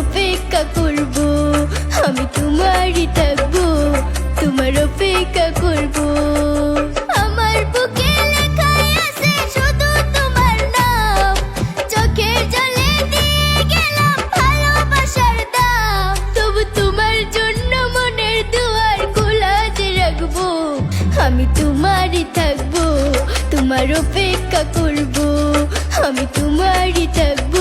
অপেক্ষা করব, আমি তোমারই থাকব, তোমার অপেক্ষা করব। আমার বুকে আমি তোমারই থাকব, তোমার অপেক্ষা করব, আমি তোমারই থাকব।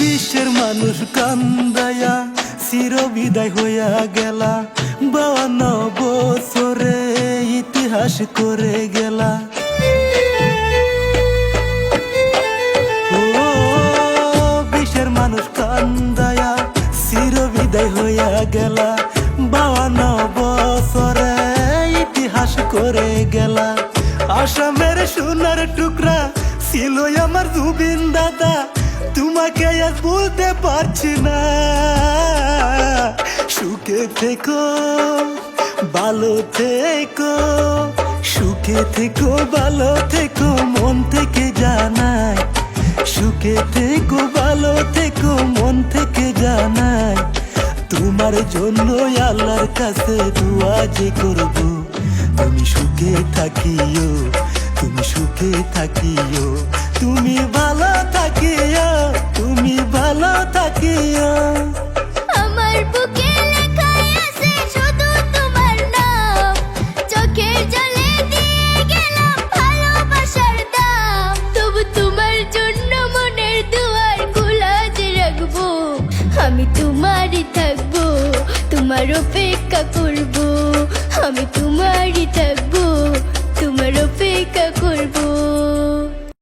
বিশ্বের মানুষ কান্দায়া চির বিদায় হইয়া গেলা। বছরে ইতিহাস করে গেলা। ও বিশ্বের মানুষ কান্দায়া চির বিদায় হইয়া গেলা। বাউন্ন বছরে ইতিহাস করে গেলা। আসামের সোনার টুকরা ছিল আমার জুবিন দাদা। তোমাকে আজ বলতে পারছি না। সুখে থেকো। ভালো থেকো, সুখে থেকো, ভালো থেকো, মন থেকে জানাই। সুখে থেকো, ভালো থেকো, মন থেকে জানাই। তোমার জন্য আল্লাহর কাছে দোয়া যে করব। তুমি সুখে থাকিও, তুমি সুখে থাকিও, তুমি Come to